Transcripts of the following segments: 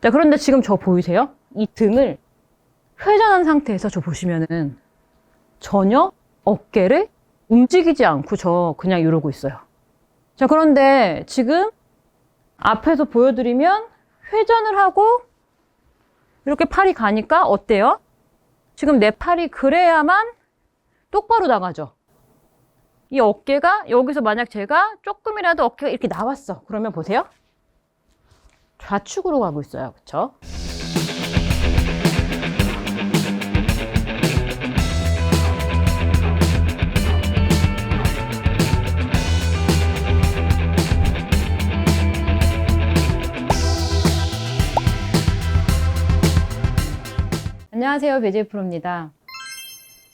자, 그런데 지금 저 보이세요? 이 등을 회전한 상태에서 저 보시면은 전혀 어깨를 움직이지 않고 저 그냥 이러고 있어요. 자, 그런데 지금 앞에서 보여드리면 회전을 하고 이렇게 팔이 가니까 어때요? 지금 내 팔이 그래야만 똑바로 나가죠. 이 어깨가 여기서 만약 제가 조금이라도 어깨가 이렇게 나왔어. 그러면 보세요. 좌측으로 가고 있어요. 그렇죠? 안녕하세요. 배제 프로입니다.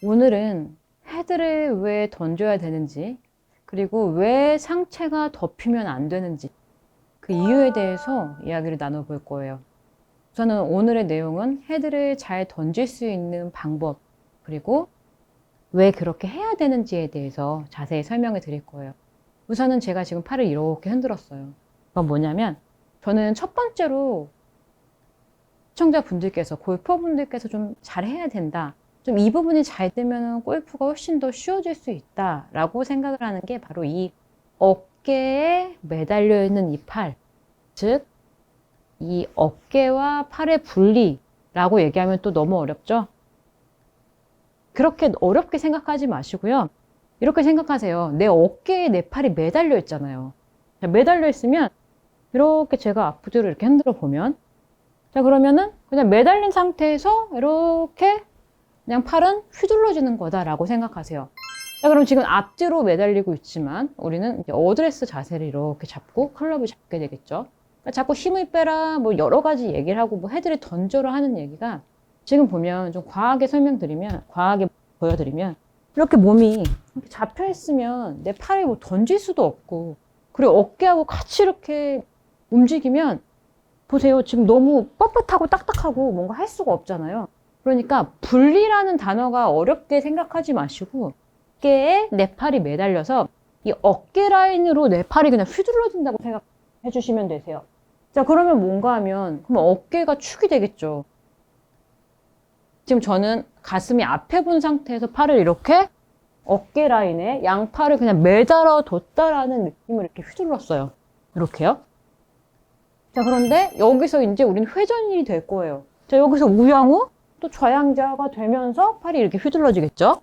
오늘은 헤드를 왜 던져야 되는지, 그리고 왜 상체가 덮이면 안 되는지, 그 이유에 대해서 이야기를 나눠볼 거예요. 우선은 오늘의 내용은 헤드를 잘 던질 수 있는 방법, 그리고 왜 그렇게 해야 되는지에 대해서 자세히 설명을 드릴 거예요. 우선은 제가 지금 팔을 이렇게 흔들었어요. 그건 뭐냐면, 저는 첫 번째로 시청자분들께서, 골퍼분들께서 좀 잘해야 된다. 좀 이 부분이 잘 되면 골프가 훨씬 더 쉬워질 수 있다 라고 생각을 하는 게 바로 이 어깨에 매달려 있는 이 팔. 즉, 이 어깨와 팔의 분리라고 얘기하면 또 너무 어렵죠? 그렇게 어렵게 생각하지 마시고요. 이렇게 생각하세요. 내 어깨에 내 팔이 매달려 있잖아요. 자, 매달려 있으면 이렇게 제가 앞으로 이렇게 흔들어 보면 자, 그러면은 그냥 매달린 상태에서 이렇게 그냥 팔은 휘둘러지는 거다라고 생각하세요. 자, 그럼 지금 앞뒤로 매달리고 있지만 우리는 어드레스 자세를 이렇게 잡고 클럽을 잡게 되겠죠. 그러니까 자꾸 힘을 빼라, 뭐 여러 가지 얘기를 하고 뭐 헤드를 던져라 하는 얘기가 지금 보면 좀 과하게 설명드리면, 과하게 보여드리면 이렇게 몸이 이렇게 잡혀 있으면 내 팔을 뭐 던질 수도 없고 그리고 어깨하고 같이 이렇게 움직이면 보세요. 지금 너무 뻣뻣하고 딱딱하고 뭔가 할 수가 없잖아요. 그러니까 분리라는 단어가 어렵게 생각하지 마시고 어깨에 내 팔이 매달려서 이 어깨 라인으로 내 팔이 그냥 휘둘러진다고 생각해 주시면 되세요. 자, 그러면 뭔가 하면 그럼 어깨가 축이 되겠죠. 지금 저는 가슴이 앞에 본 상태에서 팔을 이렇게 어깨 라인에 양팔을 그냥 매달아 뒀다라는 느낌을 이렇게 휘둘렀어요. 이렇게요. 자, 그런데 여기서 이제 우리는 회전이 될 거예요. 자, 여기서 우양우 또 좌양자가 되면서 팔이 이렇게 휘둘러지겠죠?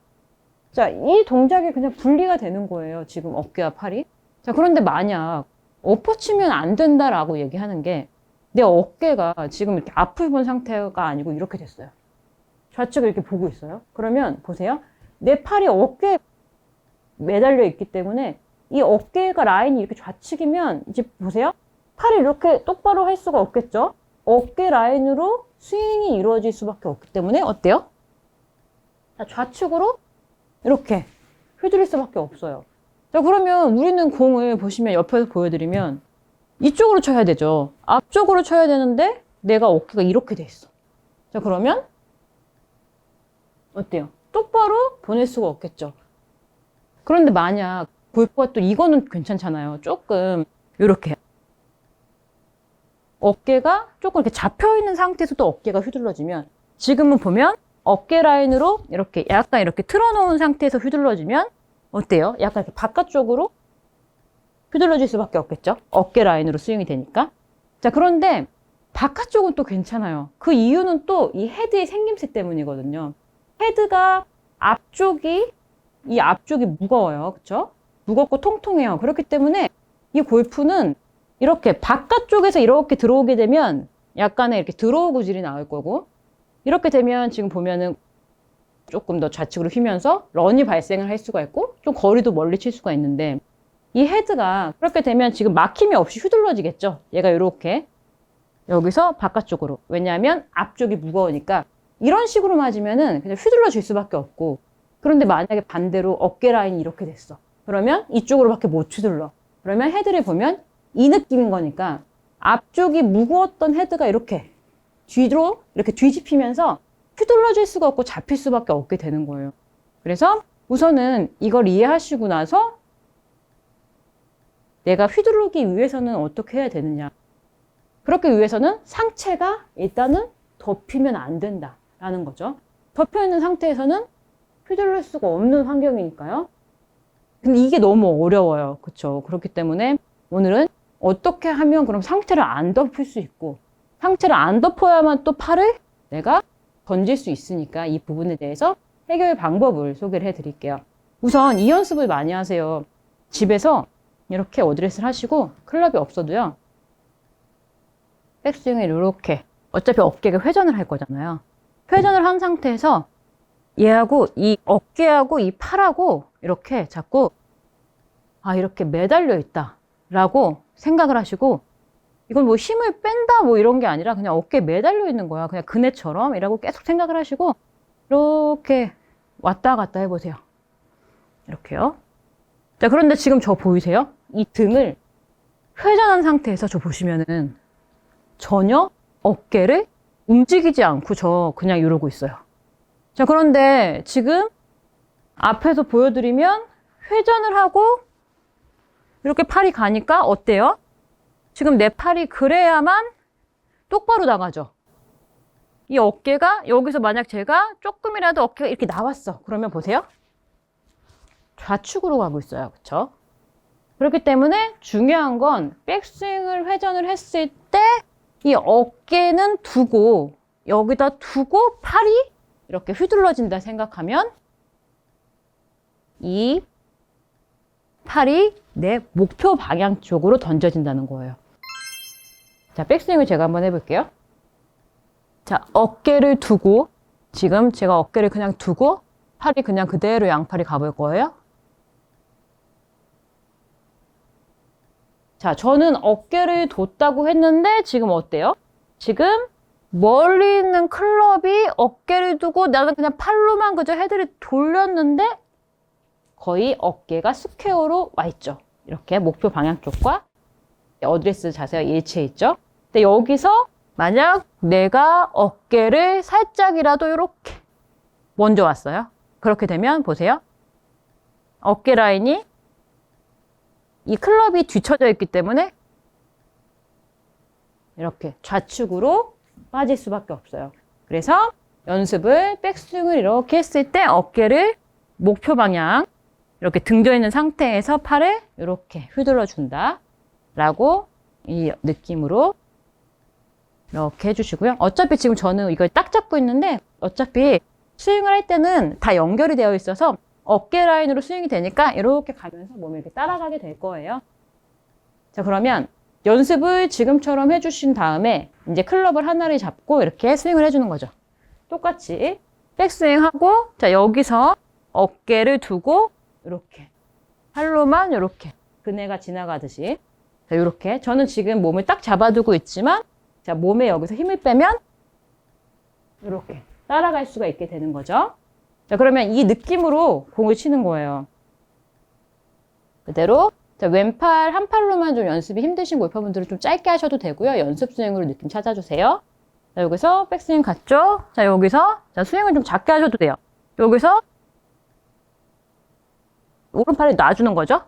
자, 이 동작이 그냥 분리가 되는 거예요. 지금 어깨와 팔이. 자, 그런데 만약 엎어치면 안 된다라고 얘기하는 게 내 어깨가 지금 이렇게 앞을 본 상태가 아니고 이렇게 됐어요. 좌측을 이렇게 보고 있어요. 그러면 보세요. 내 팔이 어깨에 매달려 있기 때문에 이 어깨가 라인이 이렇게 좌측이면 이제 보세요. 팔이 이렇게 똑바로 할 수가 없겠죠? 어깨 라인으로 스윙이 이루어질 수밖에 없기 때문에 어때요? 자, 좌측으로 이렇게 휘두를 수밖에 없어요. 자, 그러면 우리는 공을 보시면 옆에서 보여드리면 이쪽으로 쳐야 되죠. 앞쪽으로 쳐야 되는데 내가 어깨가 이렇게 돼 있어. 자, 그러면 어때요? 똑바로 보낼 수가 없겠죠. 그런데 만약 골프가 또 이거는 괜찮잖아요. 조금 이렇게 어깨가 조금 이렇게 잡혀 있는 상태에서 또 어깨가 휘둘러지면 지금은 보면 어깨 라인으로 이렇게 약간 이렇게 틀어놓은 상태에서 휘둘러지면 어때요? 약간 이렇게 바깥쪽으로 휘둘러질 수밖에 없겠죠? 어깨 라인으로 스윙이 되니까. 자, 그런데 바깥쪽은 또 괜찮아요. 그 이유는 또 이 헤드의 생김새 때문이거든요. 헤드가 앞쪽이 이 앞쪽이 무거워요. 그렇죠? 무겁고 통통해요. 그렇기 때문에 이 골프는 이렇게 바깥쪽에서 이렇게 들어오게 되면 약간의 이렇게 들어오 구질이 나올 거고 이렇게 되면 지금 보면은 조금 더 좌측으로 휘면서 런이 발생을 할 수가 있고 좀 거리도 멀리 칠 수가 있는데 이 헤드가 그렇게 되면 지금 막힘이 없이 휘둘러지겠죠. 얘가 이렇게 여기서 바깥쪽으로 왜냐하면 앞쪽이 무거우니까 이런 식으로 맞으면은 그냥 휘둘러질 수밖에 없고 그런데 만약에 반대로 어깨 라인이 이렇게 됐어. 그러면 이쪽으로밖에 못 휘둘러. 그러면 헤드를 보면 이 느낌인 거니까 앞쪽이 무거웠던 헤드가 이렇게 뒤로 이렇게 뒤집히면서 휘둘러질 수가 없고 잡힐 수밖에 없게 되는 거예요. 그래서 우선은 이걸 이해하시고 나서 내가 휘두르기 위해서는 어떻게 해야 되느냐. 그렇기 위해서는 상체가 일단은 덮이면 안 된다라는 거죠. 덮여 있는 상태에서는 휘둘릴 수가 없는 환경이니까요. 근데 이게 너무 어려워요. 그렇죠? 그렇기 때문에 오늘은 어떻게 하면 그럼 상체를 안 덮을 수 있고 상체를 안 덮어야만 또 팔을 내가 던질 수 있으니까 이 부분에 대해서 해결 방법을 소개를 해 드릴게요. 우선 이 연습을 많이 하세요. 집에서 이렇게 어드레스를 하시고 클럽이 없어도요. 백스윙을 이렇게 어차피 어깨가 회전을 할 거잖아요. 회전을 한 상태에서 얘하고 이 어깨하고 이 팔하고 이렇게 자꾸 아 이렇게 매달려 있다 라고 생각을 하시고 이건 뭐 힘을 뺀다 뭐 이런 게 아니라 그냥 어깨에 매달려 있는 거야 그냥 그네처럼 이라고 계속 생각을 하시고 이렇게 왔다 갔다 해보세요 이렇게요 자 그런데 지금 저 보이세요? 이 등을 회전한 상태에서 저 보시면은 전혀 어깨를 움직이지 않고 저 그냥 이러고 있어요 자, 그런데 지금 앞에서 보여드리면 회전을 하고 이렇게 팔이 가니까 어때요? 지금 내 팔이 그래야만 똑바로 나가죠. 이 어깨가 여기서 만약 제가 조금이라도 어깨가 이렇게 나왔어. 그러면 보세요. 좌측으로 가고 있어요. 그쵸? 그렇기 때문에 중요한 건 백스윙을 회전을 했을 때 이 어깨는 두고 여기다 두고 팔이 이렇게 휘둘러진다 생각하면 이 팔이 내 목표 방향 쪽으로 던져진다는 거예요. 자, 백스윙을 제가 한번 해볼게요. 자, 어깨를 두고 지금 제가 어깨를 그냥 두고 팔이 그냥 그대로 양팔이 가볼 거예요. 자, 저는 어깨를 뒀다고 했는데 지금 어때요? 지금 멀리 있는 클럽이 어깨를 두고 나는 그냥 팔로만 그저 헤드를 돌렸는데 거의 어깨가 스퀘어로 와 있죠. 이렇게 목표 방향 쪽과 어드레스 자세가 일치해 있죠. 근데 여기서 만약 내가 어깨를 살짝이라도 이렇게 먼저 왔어요. 그렇게 되면 보세요. 어깨 라인이 이 클럽이 뒤쳐져 있기 때문에 이렇게 좌측으로 빠질 수밖에 없어요. 그래서 연습을 백스윙을 이렇게 했을 때 어깨를 목표 방향 이렇게 등져 있는 상태에서 팔을 이렇게 휘둘러 준다 라고 이 느낌으로 이렇게 해주시고요. 어차피 지금 저는 이걸 딱 잡고 있는데 어차피 스윙을 할 때는 다 연결이 되어 있어서 어깨 라인으로 스윙이 되니까 이렇게 가면서 몸이 이렇게 따라가게 될 거예요. 자, 그러면 연습을 지금처럼 해주신 다음에 이제 클럽을 하나를 잡고 이렇게 스윙을 해주는 거죠. 똑같이 백스윙 하고 자 여기서 어깨를 두고 이렇게 팔로만 이렇게 그네가 지나가듯이 자 이렇게 저는 지금 몸을 딱 잡아두고 있지만 자 몸에 여기서 힘을 빼면 이렇게 따라갈 수가 있게 되는 거죠. 자 그러면 이 느낌으로 공을 치는 거예요. 그대로 자, 왼팔 한 팔로만 좀 연습이 힘드신 골퍼분들은 좀 짧게 하셔도 되고요. 연습 스윙으로 느낌 찾아주세요. 자, 여기서 백스윙 갔죠? 자, 여기서 자, 스윙을 좀 작게 하셔도 돼요. 여기서 오른팔을 놔주는 거죠?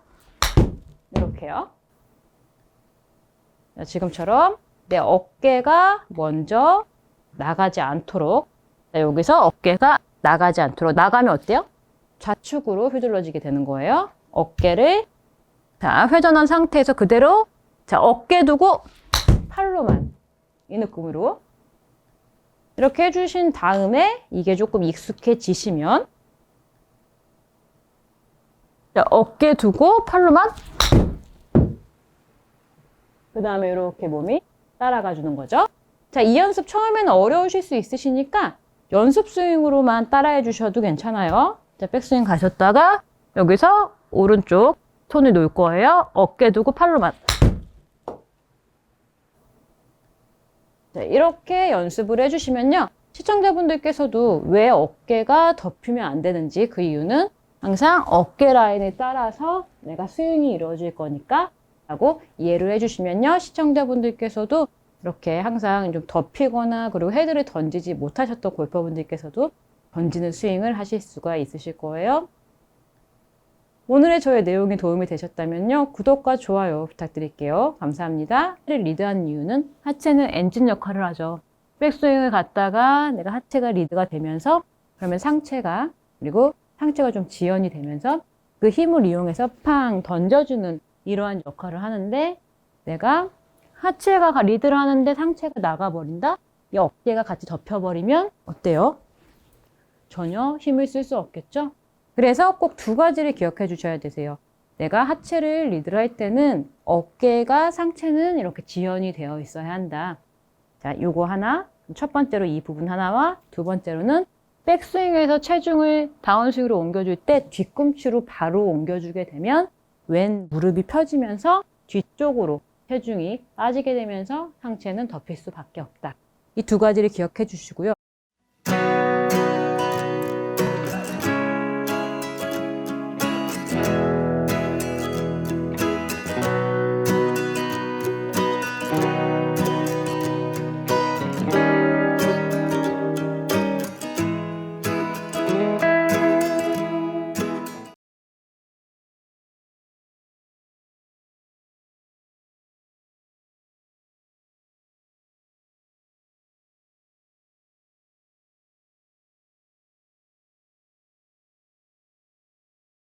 이렇게요. 자, 지금처럼 내 어깨가 먼저 나가지 않도록 자, 여기서 어깨가 나가지 않도록 나가면 어때요? 좌측으로 휘둘러지게 되는 거예요. 어깨를 자, 회전한 상태에서 그대로 자, 어깨 두고 팔로만 이 느낌으로 이렇게 해주신 다음에 이게 조금 익숙해지시면 자, 어깨 두고 팔로만 그 다음에 이렇게 몸이 따라가 주는 거죠. 자, 이 연습 처음에는 어려우실 수 있으시니까 연습 스윙으로만 따라해 주셔도 괜찮아요. 자, 백스윙 가셨다가 여기서 오른쪽 손을 놓을 거예요. 어깨 두고 팔로만. 자, 이렇게 연습을 해주시면요. 시청자분들께서도 왜 어깨가 덮이면 안 되는지 그 이유는 항상 어깨 라인을 따라서 내가 스윙이 이루어질 거니까 라고 이해를 해주시면요. 시청자분들께서도 이렇게 항상 좀 덮이거나 그리고 헤드를 던지지 못하셨던 골퍼분들께서도 던지는 스윙을 하실 수가 있으실 거예요. 오늘의 저의 내용이 도움이 되셨다면요. 구독과 좋아요 부탁드릴게요. 감사합니다. 리드하는 이유는 하체는 엔진 역할을 하죠. 백스윙을 갔다가 내가 하체가 리드가 되면서 그러면 상체가 그리고 상체가 좀 지연이 되면서 그 힘을 이용해서 팡 던져주는 이러한 역할을 하는데 내가 하체가 가- 리드를 하는데 상체가 나가버린다? 이 어깨가 같이 덮여버리면 어때요? 전혀 힘을 쓸 수 없겠죠? 그래서 꼭 두 가지를 기억해 주셔야 되세요. 내가 하체를 리드를 할 때는 어깨가 상체는 이렇게 지연이 되어 있어야 한다. 자, 요거 하나. 첫 번째로 이 부분 하나와 두 번째로는 백스윙에서 체중을 다운스윙으로 옮겨줄 때 뒤꿈치로 바로 옮겨주게 되면 왼 무릎이 펴지면서 뒤쪽으로 체중이 빠지게 되면서 상체는 덮일 수밖에 없다. 이 두 가지를 기억해 주시고요.